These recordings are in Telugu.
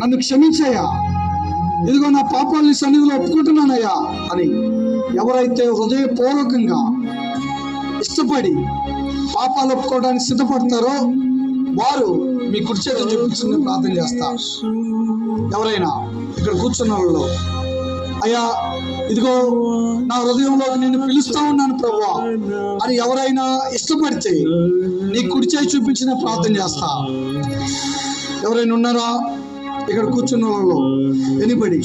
నన్ను క్షమించయ్యా. ఇదిగో నా పాపాలని సన్నిధిలో ఒప్పుకుంటున్నానయ్యా అని ఎవరైతే హృదయపూర్వకంగా ఇష్టపడి పాపాలు ఒప్పుకోవడానికి సిద్ధపడతారో వారు మీ కుర్చీ చూపించుకుని ప్రార్థన చేస్తారు. ఎవరైనా ఇక్కడ కూర్చున్న వాళ్ళు అయ్యా ఇదిగో నా హృదయంలోకి నేను పిలుస్తా ఉన్నాను ప్రభు అని ఎవరైనా ఇష్టపడితే నీ కుడి చేయి చూపించిన ప్రార్థన చేస్తా. ఎవరైనా ఉన్నారా? ఇక్కడ కూర్చున్న వాళ్ళు. ఎనిబడి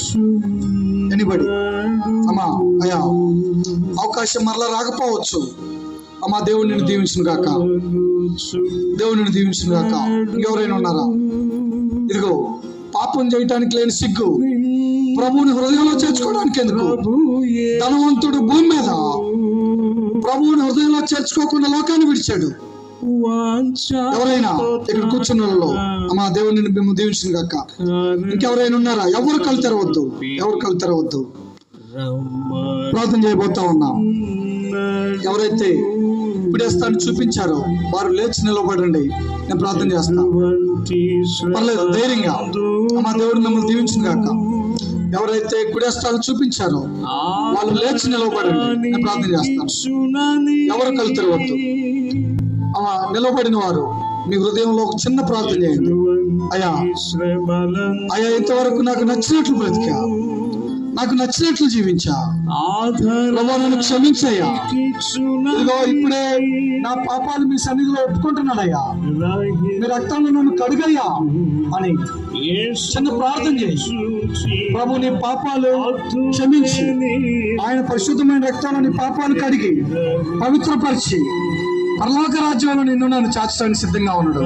ఎనిబడి అమ్మా అయ్యా అవకాశం మరలా రాకపోవచ్చు. అమ్మా దేవుడు నిన్ను దీవించిన కాక దేవుడు నిన్ను దీవించిన కాక ఇంకెవరైనా ఉన్నారా? ఇదిగో పాపం చేయటానికి లేని సిగ్గు ప్రభువుని హృదయంలో చేర్చుకోవడానికి ఎందుకు? ధనవంతుడు భూమి మీద ప్రభువుని హృదయంలో చేర్చుకోకుండా లోకాన్ని విడిచాడు. ఎవరైనా ఇక్కడ కూర్చున్న వాళ్ళు అమ్మా దేవుడిని మేము దీవించిన కాక ఇంకెవరైనా ఉన్నారా? ఎవరు కళ్ళు తెరవద్దు? ఎవరు కళ్ళు తెరవద్దు? ప్రార్థన చేయబోతా ఉన్నాం. ఎవరైతే ఇప్పుడేస్తాను చూపించారో వారు లేచి నిలబడండి. నేను ప్రార్థన చేస్తాను పర్లేదు ధైర్యంగా. అమ్మా దేవుడు మిమ్మల్ని దీవించిన కాక ఎవరైతే కుడేస్తాను చూపించారో వాళ్ళు లేచి నిలబడండి. నేను ప్రార్థన చేస్తాను. ఎవరు కళ్ళు తెరవద్దు? అమ్మా నిలబడిన వారు మీ హృదయంలో ఒక చిన్న ప్రార్థన చేయండి. అయ్యా అయ్యా ఇంతవరకు నాకు నచ్చినట్లు బ్రతికా. నాకు నచ్చినట్లు జీవించా. ప్రభా నన్ను క్షమించయ్యా. ఇదిగో ఇప్పుడే నా పాపాలు మీ సన్నిధిలో ఒప్పుకుంటున్నానయ్యా. మీ రక్తంలో నన్ను కడుగయ్యా అని చిన్న ప్రార్థన చేయి. ప్రభు నీ పాపాలు క్షమించి. ఆయన పరిశుద్ధమైన రక్తాన్ని పాపాలు కడిగి పవిత్రపరిచి పరలోక రాజ్యంలో నిన్ను నన్ను చాచడానికి సిద్ధంగా ఉన్నాడు.